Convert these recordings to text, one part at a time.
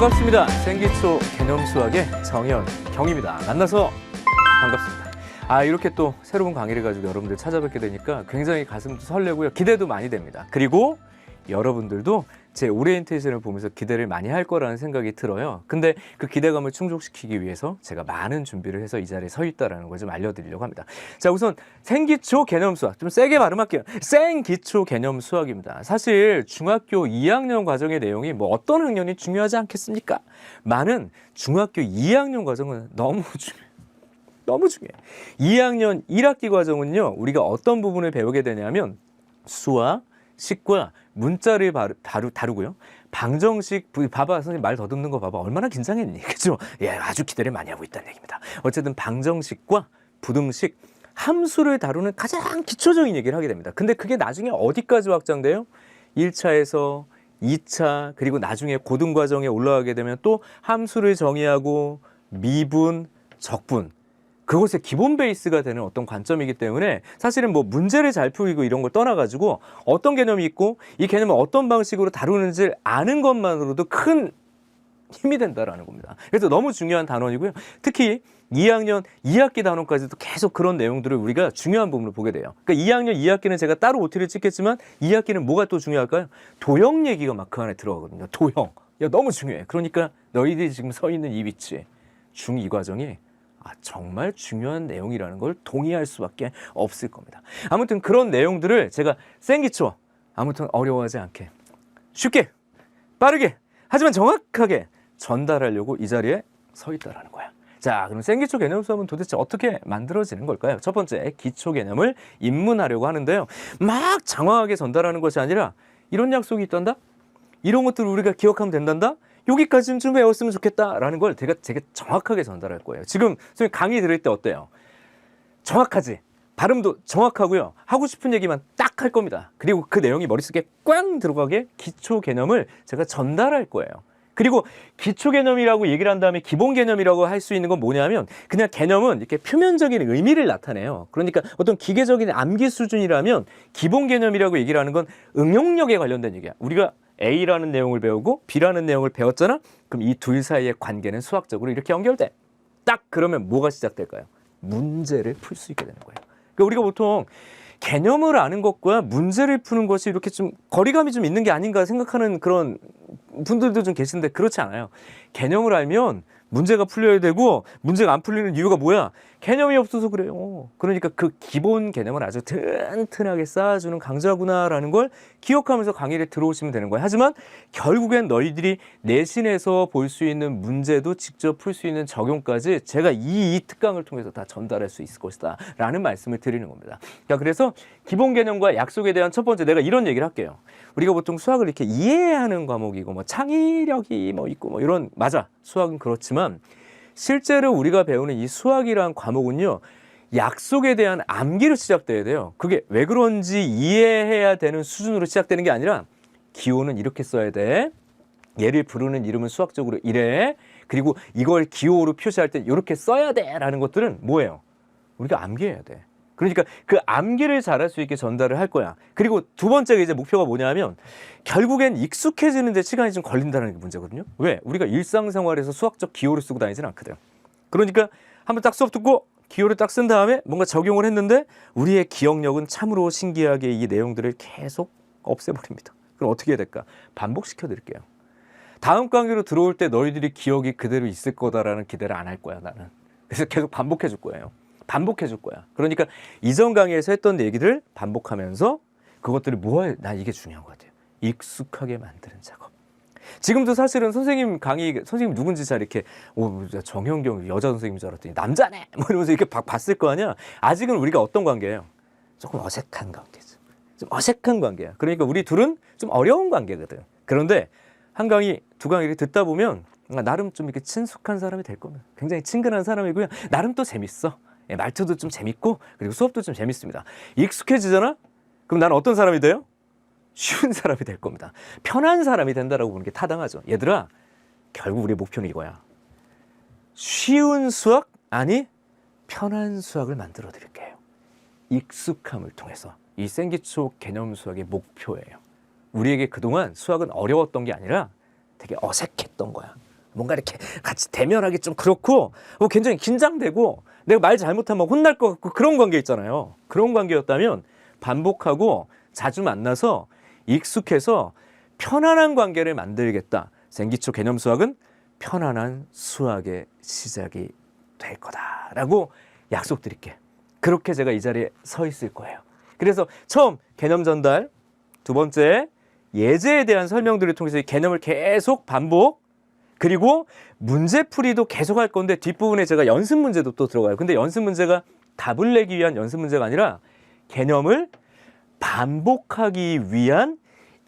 반갑습니다. 생기초 개념 수학의 정현 경입니다. 만나서 반갑습니다. 아 이렇게 또 새로운 강의를 가지고 여러분들 찾아뵙게 되니까 굉장히 가슴도 설레고요. 기대도 많이 됩니다. 그리고 여러분들도 제 오리엔테이션을 보면서 기대를 많이 할 거라는 생각이 들어요. 근데 그 기대감을 충족시키기 위해서 제가 많은 준비를 해서 이 자리에 서 있다라는 걸 좀 알려드리려고 합니다. 자 우선 생기초 개념 수학 좀 세게 발음할게요. 생기초 개념 수학입니다. 사실 중학교 2학년 과정의 내용이 뭐 어떤 학년이 중요하지 않겠습니까? 많은 중학교 2학년 과정은 너무 중요해요. 너무 중요해요. 2학년 1학기 과정은요, 우리가 어떤 부분을 배우게 되냐면 수와 식과 문자를 다루, 다루고요. 방정식, 부- 봐봐, 선생님 말 더듬는 거 봐봐. 얼마나 긴장했니? 그죠? 예, 아주 기대를 많이 하고 있다는 얘기입니다. 어쨌든 방정식과 부등식, 함수를 다루는 가장 기초적인 얘기를 하게 됩니다. 근데 그게 나중에 어디까지 확장돼요? 1차에서 2차, 그리고 나중에 고등 과정에 올라가게 되면 또 함수를 정의하고 미분, 적분, 그것의 기본 베이스가 되는 어떤 관점이기 때문에 사실은 뭐 문제를 잘 풀고 이런 걸 떠나가지고 어떤 개념이 있고 이 개념을 어떤 방식으로 다루는지를 아는 것만으로도 큰 힘이 된다라는 겁니다. 그래서 너무 중요한 단원이고요. 특히 2학년 2학기 단원까지도 계속 그런 내용들을 우리가 중요한 부분을 보게 돼요. 그러니까 2학년 2학기는 제가 따로 OT를 찍겠지만 2학기는 뭐가 또 중요할까요? 도형 얘기가 막 그 안에 들어가거든요. 도형. 야, 너무 중요해. 그러니까 너희들이 지금 서 있는 이 위치에 중2 과정이 아, 정말 중요한 내용이라는 걸 동의할 수밖에 없을 겁니다. 아무튼 그런 내용들을 제가 생기초 아무튼 어려워하지 않게 쉽게 빠르게 하지만 정확하게 전달하려고 이 자리에 서 있다라는 거야. 자, 그럼 생기초 개념 수업은 도대체 어떻게 만들어지는 걸까요? 첫 번째, 기초 개념을 입문하려고 하는데요. 막 장황하게 전달하는 것이 아니라 이런 약속이 있단다? 이런 것들을 우리가 기억하면 된단다? 여기까지는 좀 배웠으면 좋겠다라는 걸 제가 되게 정확하게 전달할 거예요. 지금 선생님 강의 들을 때 어때요? 정확하지? 발음도 정확하고요. 하고 싶은 얘기만 딱 할 겁니다. 그리고 그 내용이 머릿속에 꽝 들어가게 기초 개념을 제가 전달할 거예요. 그리고 기초 개념이라고 얘기를 한 다음에 기본 개념이라고 할 수 있는 건 뭐냐면 그냥 개념은 이렇게 표면적인 의미를 나타내요. 그러니까 어떤 기계적인 암기 수준이라면 기본 개념이라고 얘기를 하는 건 응용력에 관련된 얘기야. 우리가 A라는 내용을 배우고 B라는 내용을 배웠잖아? 그럼 이 둘 사이의 관계는 수학적으로 이렇게 연결돼. 딱 그러면 뭐가 시작될까요? 문제를 풀 수 있게 되는 거예요. 그러니까 우리가 보통 개념을 아는 것과 문제를 푸는 것이 이렇게 좀 거리감이 좀 있는 게 아닌가 생각하는 그런 분들도 좀 계신데 그렇지 않아요. 개념을 알면 문제가 풀려야 되고 문제가 안 풀리는 이유가 뭐야? 개념이 없어서 그래요. 그러니까 그 기본 개념을 아주 튼튼하게 쌓아주는 강좌구나라는 걸 기억하면서 강의를 들어오시면 되는 거예요. 하지만 결국엔 너희들이 내신에서 볼 수 있는 문제도 직접 풀 수 있는 적용까지 제가 이, 이 특강을 통해서 다 전달할 수 있을 것이다. 라는 말씀을 드리는 겁니다. 자, 그래서 기본 개념과 약속에 대한 첫 번째 내가 이런 얘기를 할게요. 우리가 보통 수학을 이렇게 이해하는 과목이고 뭐 창의력이 뭐 있고 뭐 이런 맞아. 수학은 그렇 지만 실제로 우리가 배우는 이 수학이란 과목은요. 약속에 대한 암기로 시작돼야 돼요. 그게 왜 그런지 이해해야 되는 수준으로 시작되는 게 아니라 기호는 이렇게 써야 돼. 얘를 부르는 이름은 수학적으로 이래. 그리고 이걸 기호로 표시할 때 이렇게 써야 돼라는 것들은 뭐예요? 우리가 암기해야 돼. 그러니까 그 암기를 잘할 수 있게 전달을 할 거야. 그리고 두 번째가 이제 목표가 뭐냐면 결국엔 익숙해지는데 시간이 좀 걸린다는 게 문제거든요. 왜? 우리가 일상생활에서 수학적 기호를 쓰고 다니지는 않거든. 그러니까 한번 딱 수업 듣고 기호를 딱 쓴 다음에 뭔가 적용을 했는데 우리의 기억력은 참으로 신기하게 이 내용들을 계속 없애버립니다. 그럼 어떻게 해야 될까? 반복시켜 드릴게요. 다음 강의로 들어올 때 너희들이 기억이 그대로 있을 거다라는 기대를 안 할 거야 나는. 그래서 계속 반복해 줄 거예요. 반복해 줄 거야. 그러니까 이전 강의에서 했던 얘기들을 반복하면서 그것들을? 나 이게 중요한 것 같아요. 익숙하게 만드는 작업. 지금도 사실은 선생님 강의 선생님 누군지 잘 이렇게 오 정현경 여자 선생님인 줄 알았더니 남자네 뭐 이러면서 이렇게 봐- 봤을 거 아니야. 아직은 우리가 어떤 관계예요? 조금 어색한 관계죠. 좀 어색한 관계야. 그러니까 우리 둘은 좀 어려운 관계거든. 그런데 한 강의 두 강의를 듣다 보면 나름 좀 이렇게 친숙한 사람이 될 겁니다. 굉장히 친근한 사람이고요. 나름 또 재밌어. 예, 말투도 좀 재밌고 그리고 수업도 좀 재밌습니다. 익숙해지잖아? 그럼 나는 어떤 사람이 돼요? 쉬운 사람이 될 겁니다. 편한 사람이 된다라고 보는 게 타당하죠. 얘들아, 결국 우리의 목표는 이거야. 쉬운 수학? 아니, 편한 수학을 만들어 드릴게요. 익숙함을 통해서 이 생기초 개념 수학의 목표예요. 우리에게 그동안 수학은 어려웠던 게 아니라 되게 어색했던 거야. 뭔가 이렇게 같이 대면하기 좀 그렇고 뭐 굉장히 긴장되고 내가 말 잘못하면 혼날 것 같고 그런 관계 있잖아요. 그런 관계였다면 반복하고 자주 만나서 익숙해서 편안한 관계를 만들겠다. 생기초 개념 수학은 편안한 수학의 시작이 될 거다라고 약속드릴게. 그렇게 제가 이 자리에 서 있을 거예요. 그래서 처음 개념 전달, 두 번째 예제에 대한 설명들을 통해서 이 개념을 계속 반복, 그리고 문제풀이도 계속 할 건데 뒷부분에 제가 연습 문제도 또 들어가요. 근데 연습 문제가 답을 내기 위한 연습 문제가 아니라 개념을 반복하기 위한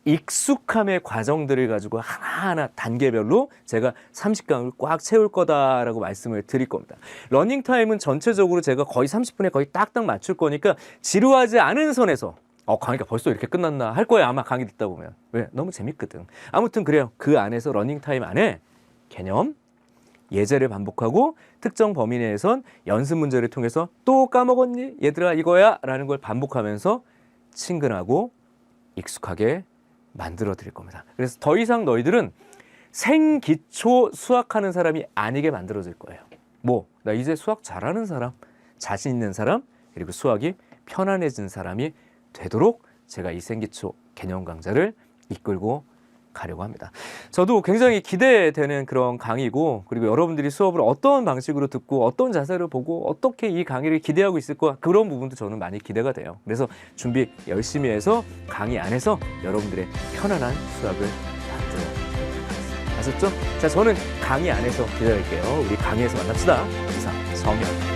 익숙함의 과정들을 가지고 하나하나 단계별로 제가 30강을 꽉 채울 거다라고 말씀을 드릴 겁니다. 러닝 타임은 전체적으로 제가 거의 30분에 거의 딱딱 맞출 거니까 지루하지 않은 선에서 어, 강의가 벌써 이렇게 끝났나 할 거예요. 아마 강의 듣다 보면. 왜? 너무 재밌거든. 아무튼 그래요. 그 안에서 러닝 타임 안에 개념, 예제를 반복하고 특정 범위 내에선 연습 문제를 통해서 또 까먹었니? 얘들아 이거야? 라는 걸 반복하면서 친근하고 익숙하게 만들어 드릴 겁니다. 그래서 더 이상 너희들은 생기초 수학하는 사람이 아니게 만들어질 거예요. 뭐, 나 이제 수학 잘하는 사람, 자신 있는 사람, 그리고 수학이 편안해진 사람이 되도록 제가 이 생기초 개념 강좌를 이끌고 가려고 합니다. 저도 굉장히 기대되는 그런 강의고 그리고 여러분들이 수업을 어떤 방식으로 듣고 어떤 자세를 보고 어떻게 이 강의를 기대하고 있을까 그런 부분도 저는 많이 기대가 돼요. 그래서 준비 열심히 해서 강의 안에서 여러분들의 편안한 수학을 만들어 아셨죠? 자, 저는 강의 안에서 기다릴게요. 우리 강의에서 만납시다. 이상 성현.